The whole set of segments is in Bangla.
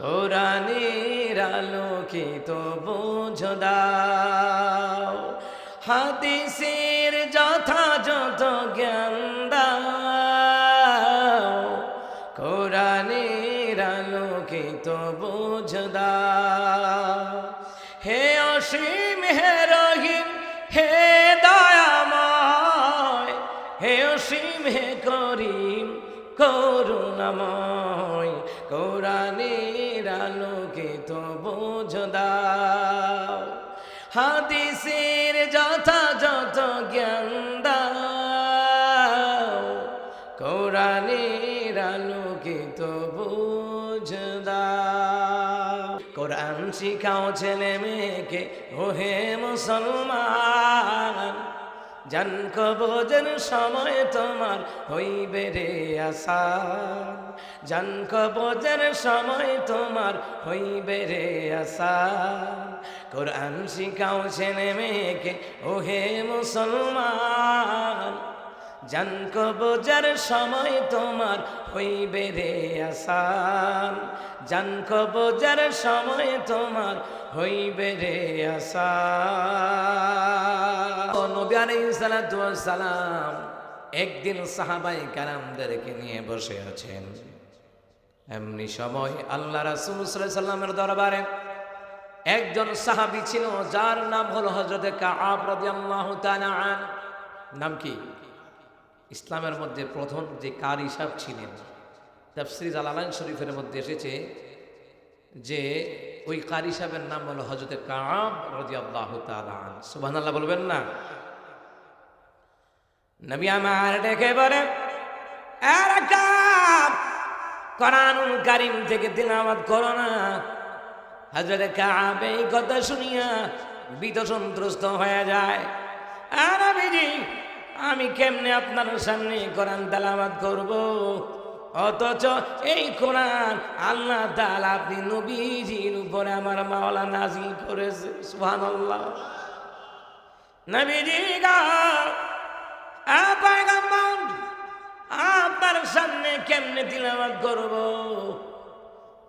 কোরআনের আলোকিত বুঝ দাও। হাদিসের যথাযথ জ্ঞান দাও। কোরআনের আলোকিত বুঝ দাও। হে অসীম, হে রহিম, হে দয়াময়, হে অসীম, হে করিম, করুণাময়। আলোকিত বোঝ দাও হাদিসের যথাযথ জ্ঞান দাও। কোরআনের আলোকিত বোঝ দাও কোরআন শিখাও ছেলে মেয়েকে, ওহে মুসলমান। জান কবজের সময় তোমার হইবে রে আসান জান কবজের সময় তোমার হইবে রে আসান কোরআন শিখাও ছেলে মেয়েকে, ওহে মুসলমান। জান কবজার সময় তোমার হইবে রে আসান। জান কবজার সময় তোমার হইবে রে আসান। নবী সালাম একদিন সাহাবাই কারামদেরকে নিয়ে বসে আছেন। এমনি সময় আল্লাহ রাসূল সাল্লামের দরবারে একজন সাহাবী ছিল, যার নাম হলো তাআলা আন। নাম কি? ইসলামের মধ্যে প্রথম যে কার হিসাব ছিলেন তাফসির জালালাইন শরীফের মধ্যে এসেছে যে ওই কারি সাহেবের নাম হলো হজরতে কাব রাজি আল্লাহ সুবাহ বলবেন না? নবী আমার ডেকে বলে "এরা কাব, কোরআনুল কারিম থেকে তিলাওয়াত করো না। হজরতে কাব এই কথা শুনিয়া বিত সন্ত্রস্ত হয়ে যায়। আর আমি আমি কেমনে আপনার সামনে কোরআন তালাবাদ করব? অথচ এই কোরআন আল্লাহ তাআলা আপনি নবীজির উপরে আমার মাওলা নাজিল করেছে, সুবহানাল্লাহ। নবীজি গা, আ পয়গম্বর, আপনার সামনে কেমনে তিলাবাত করব?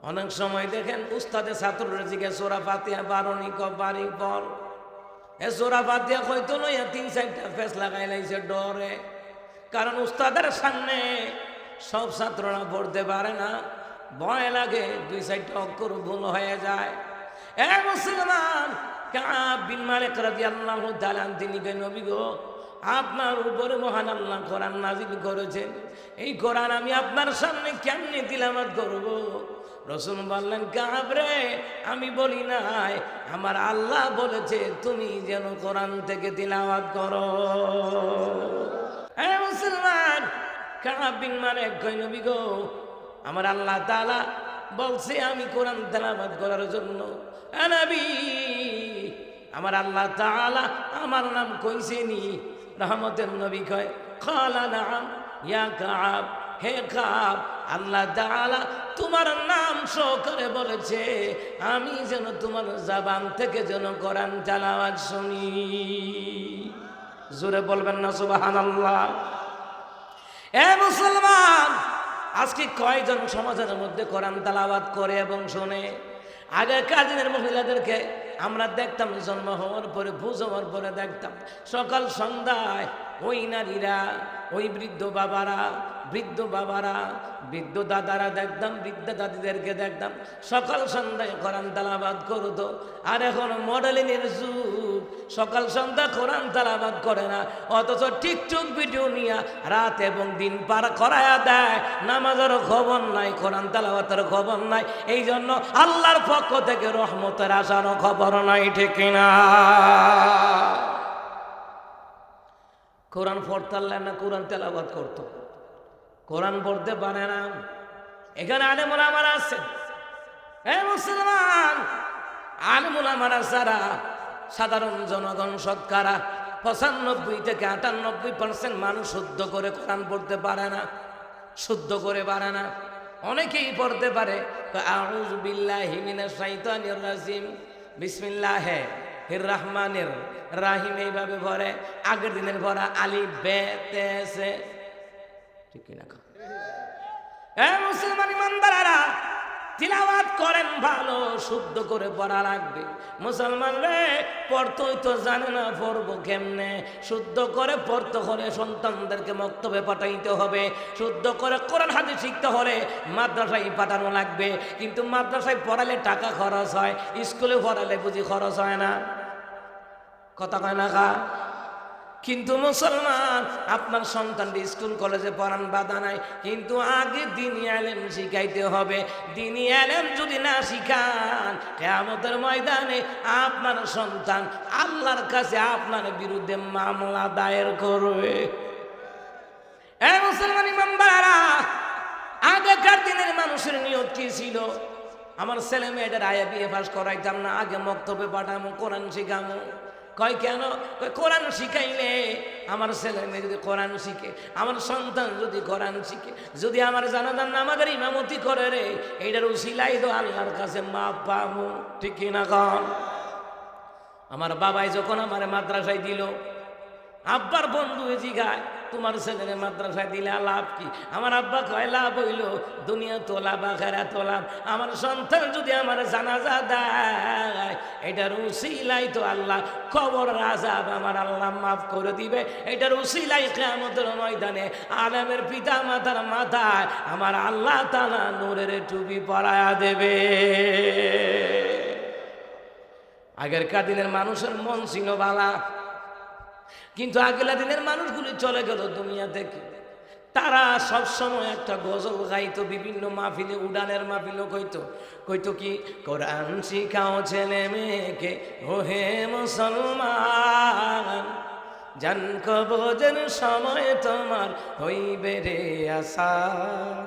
অনেক সময় দেখেন উস্তাদে ছাত্ররা জিজ্ঞেস সোরা ফাতিয়া বারণি ক বাড়ি পর? এ সোরা ফাতিয়া হয়তো লইয়া তিন চারটা ফেস লাগাই লাইছে ডরে। কারণ উস্তাদের সামনে সব ছাত্ররা পড়তে পারে না। ভয় লাগে, দুই চারটা অক্ষর ভুল হয়ে যায়। এ মুসলমান বিন মালিক রাদিয়াল্লাহু তাআলা তিনি কে নবী গো, আপনার উপরে মহান আল্লাহ কোরআন নাজিল করেছেন। এই কোরআন আমি আপনার সামনে কেমনে তিলাবাত করব? রসুল বললেন কাবরে আমি বলি নাই। আমার আল্লাহ বলেছে, তুমি যেন কোরআন থেকে তিলাবাত করো। হ্যাঁ মুসলমান কাবিন মানে কই নবী গো, আমার আল্লাহ তাআলা বলছে, আমি কোরআন তেলাবাদ করার জন্য। এ নবী, আমার আল্লাহ তাআলা আমার নাম কইছেনি রহমতের নবী কয় খালা নাম, ইয়া কাব, হে কাব, আল্লাহ তাআলা তোমার নাম শো করে বলেছে, আমি যেন তোমার জাবান থেকে যেন কোরআন তেলাওয়াত শুনি। জোরে বলবেন না, সুবহানাল্লাহ। এ মুসলমান, আজকে কয়জন সমাজের মধ্যে কোরআন তালাবাদ করে এবং শোনে? আগেকার দিনের মহিলাদেরকে আমরা দেখতাম, জন্ম হওয়ার পরে বুঝ হওয়ার পরে দেখতাম, সকাল সন্ধ্যায় ওই নারীরা, ওই বৃদ্ধ বাবারা বৃদ্ধ বাবারা, বৃদ্ধ দাদারা দেখতাম, বৃদ্ধ দাদিদেরকে দেখতাম। সকাল সন্ধ্যায় কোরআন তালাবাদ করতো। আর এখন মডেলিংয়ের যুগ। সকাল সন্ধ্যা কোরআন তালাবাদ করে না। অথচ টিকটক ভিডিও নিয়ে রাত এবং দিন পার করায়া দেয়। নামাজের খবর নাই, কোরআন তালাবাতের খবর নাই। এই জন্য আল্লাহর পক্ষ থেকে রহমতের আসানো খবর নাই, ঠিক না কোরআন পড়তাল্লেন না কোরআন তেলাবাদ করতো? কোরআন পড়তে পারে না। এখানে আলেমুল আমার আছে হে মুসলমান, আলেমুল আমার সারা সাধারণ জনগণ সৎকারা পঁচানব্বই থেকে আটানব্বই পার্সেন্ট মানুষ শুদ্ধ করে কোরআন পড়তে পারে না, শুদ্ধ করে পারে না। অনেকেই পড়তে পারে বিসমিল্লাহ হির রহমানের রাহিম এইভাবে ভরে আগের দিনের ভরা আলি বেতেছে ঠিক মুসলমান ইমানদারেরা, তিলাওয়াত করেন ভালো, শুদ্ধ করে পড়া লাগবে। মুসলমান রে, পড়তই তো জানে না, পড়ব কেমনে? শুদ্ধ করে পড়তে হলে সন্তানদেরকে মক্তবে পাঠাইতে হবে। শুদ্ধ করে কোরআন, হাদিস শিখতে হলে মাদ্রাসায় পাঠানো লাগবে। কিন্তু মাদ্রাসায় পড়ালে টাকা খরচ হয়, স্কুলে পড়ালে বুঝি খরচ হয় না। কথা কয় না কা কিন্তু মুসলমান, আপনার সন্তানকে স্কুল, কলেজে পড়ান বাধা নাই। কিন্তু আগে দিনই আলেম শিখাইতে হবে। দিনই আলেম যদি না শিখান কেমতের ময়দানে আপনার সন্তান আল্লাহর কাছে আপনার বিরুদ্ধে মামলা দায়ের করবে। এ মুসলমান ইমামবারা আগেকার দিনের মানুষের নিয়ত কি ছিল? আমার ছেলে মেয়েদের আয়া বিয়ে পাস করাইতাম না, আগে মক্তবে পাঠামো, কোরআন শিখামো। কয় কেন? কোরআন শিখাইলে আমার ছেলে মেয়ে যদি কোরআন শিখে, আমার সন্তান যদি কোরআন শিখে, যদি আমার জানাদান আমাদের ইমামতি করে রে, এইটার উশিলাই তো আল্লাহর কাছে মা পাবো। ঠিক কিনা কন? আমার বাবাই যখন আমার মাদ্রাসায় দিল, আব্বার বন্ধু জিগায় তোমার ছেলের মাদ্রাসায় দিলে লাভ কি? আমার আব্বা কয়, লাভ হইল। দুনিয়া তোলা বা খেরা তোলা আমার সন্তান যদি আমার জানাজা দেয়, এটার উসিলাই তো আল্লাহ কবর আজাব আমার আল্লাহ মাফ করে দিবে। এটার উসিলাই কেমতের ময়দানে আলামের পিতা মাতার মাথায় আমার আল্লাহ তালা নূরের টুপি পরায়া দেবে। আগেরকার দিনের মানুষের মন ছিল বালা। কিন্তু আগেলা দিনের মানুষগুলি চলে গেল দুনিয়া থেকে। তারা সব সময় একটা গজল গাইতো, বিভিন্ন মাহফিলে, উডানের মাহফিলও কইতো। কইতো কি, কোরআন শিখাও ছেলে মেয়েকে, ওহে মুসলমান, জান কবজের সময় তোমার হইবে রে আসান।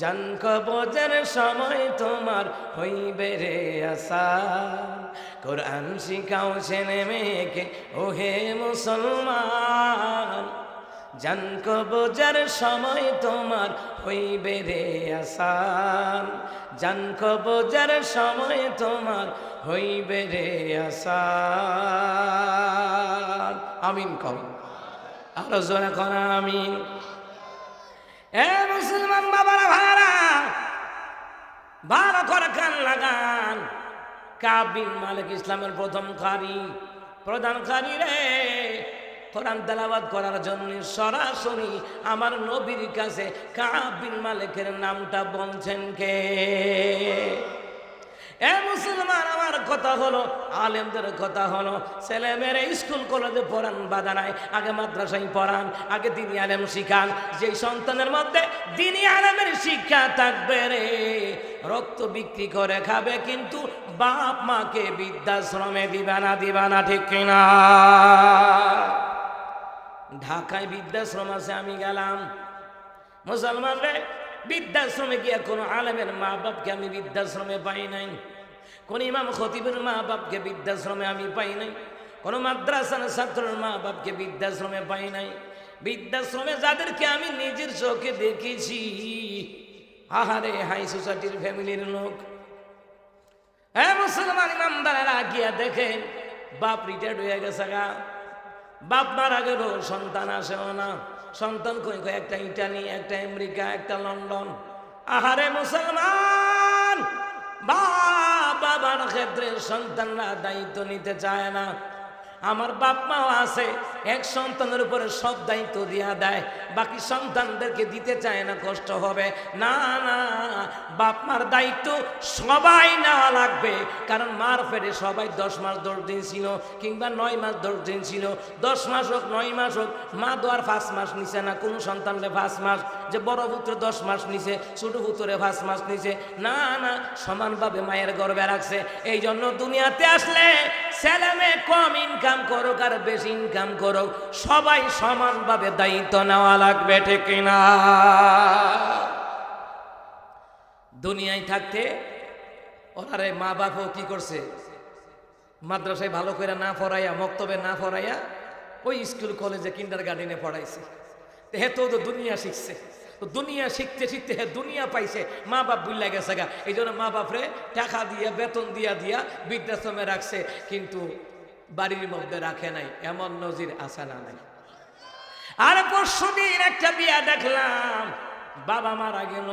জান কবজের সময় তোমার হইবে রে আসান। কোরআন শিখাও ছেলে মেয়েকে, ওহে মুসলমান। জান কবজার সময় তোমার হইবে রে আসান। জান কবজার সময় তোমার হইবে রে আসান। আমিন কম আরও জোরে কর, আমিন। এ মুসলমান বাবারা ভাড়া ভালো করে কান লাগান। কাবিন মালিক ইসলামের প্রথম কারি প্রধান কারি রে, কোরআন তেলাবাদ করার জন্য সরাসরি আমার নবীর কাছে কাবিন মালিকের নামটা বলছেন কে? এ মুসলমান, আমার কথা হলো, আলেমদের কথা হলো ছেলে মেয়েরা স্কুল, কলেজে পড়ান, বাধা নাই। আগে মাদ্রাসায় পড়ান, আগে দিনী আলেম শিখান। যেই সন্তানের মধ্যে দিনী আলেমের শিক্ষা থাকবে রে, রক্ত বিক্রি করে খাবে, কিন্তু বাপ মাকে বৃদ্ধাশ্রমে দিবা না দিবা না, ঠিক কিনা? ঢাকায় বৃদ্ধাশ্রম আছে, আমি গেলাম। মুসলমান রে বৃদ্ধাশ্রমে গিয়ে কোনো আলেমের মা বাপকে আমি বৃদ্ধাশ্রমে পাই নাই। কোন ইমাম খতিবের মা বাপকে বৃদ্ধাশ্রমে আমি পাই নাই। কোন মাদ্রাসার ছাত্রের মা বাপকে বৃদ্ধাশ্রমে পাই নাই। বৃদ্ধাশ্রমে যাদেরকে আমি নিজের চোখে দেখেছি, আহারে, হাই সোসাইটির ফ্যামিলির লোক। হ্যাঁ মুসলমান ইমামদারেরা গিয়া দেখেন, বাপ রিটায়ার্ড হয়ে গেছে গা। বাপ মারা গেল, সন্তান আসেও না। সন্তান কই কয় একটা ইটালি, একটা আমেরিকা, একটা লন্ডন। আহারে মুসলমান বাবার ক্ষেত্রে সন্তানরা দায়িত্ব নিতে চায় না। আমার বাপ মাও আছে, এক সন্তানের উপরে সব দায়িত্ব দিয়া দেয়, বাকি সন্তানদেরকে দিতে চায় না, কষ্ট হবে। না না, বাপ মার দায়িত্ব সবাই নেওয়া লাগবে, কারণ মার ফেরে সবাই দশ মাস দশ দিন ছিল কিংবা নয় মাস দশ দিন ছিল। দশ মাস হোক, নয় মাস হোক, মা দোয়ার পাঁচ মাস নিছে না, কোনো সন্তানরে পাঁচ মাস। যে বড় পুত্র দশ মাস নিছে, ছোট পুত্রে পাঁচ মাস নিছে, না না, সমানভাবে মায়ের গর্বে রাখছে। এই জন্য দুনিয়াতে আসলে ছেলে মেয়ে কম ইনকাম করুক আর বেশি ইনকাম করুক, সবাই সমানভাবে দায়িত্ব নেওয়া লাগবে, ঠিক কিনা দুনিয়ায় থাকতে ওনারে মা বাপও কি করছে? মাদ্রাসায় ভালো করে না পড়াইয়া, মক্তবে না পড়াইয়া ওই স্কুল, কলেজে কিন্ডার গার্ডেনে পড়াইছে। হে তো দুনিয়া শিখছে। তো দুনিয়া শিখতে শিখতে হে দুনিয়া পাইছে। মা বাপ বুল্লা গেছে গা এই জন্য মা বাপরে টাকা দিয়া, বেতন দিয়া দিয়া বৃদ্ধাশ্রমে রাখছে। কিন্তু বাড়ির মধ্যে রাখে নাই। এমন নজির আসা না নাই। আর পরশু দিন একটা বিয়া দেখলাম। বাবা মারা গেল।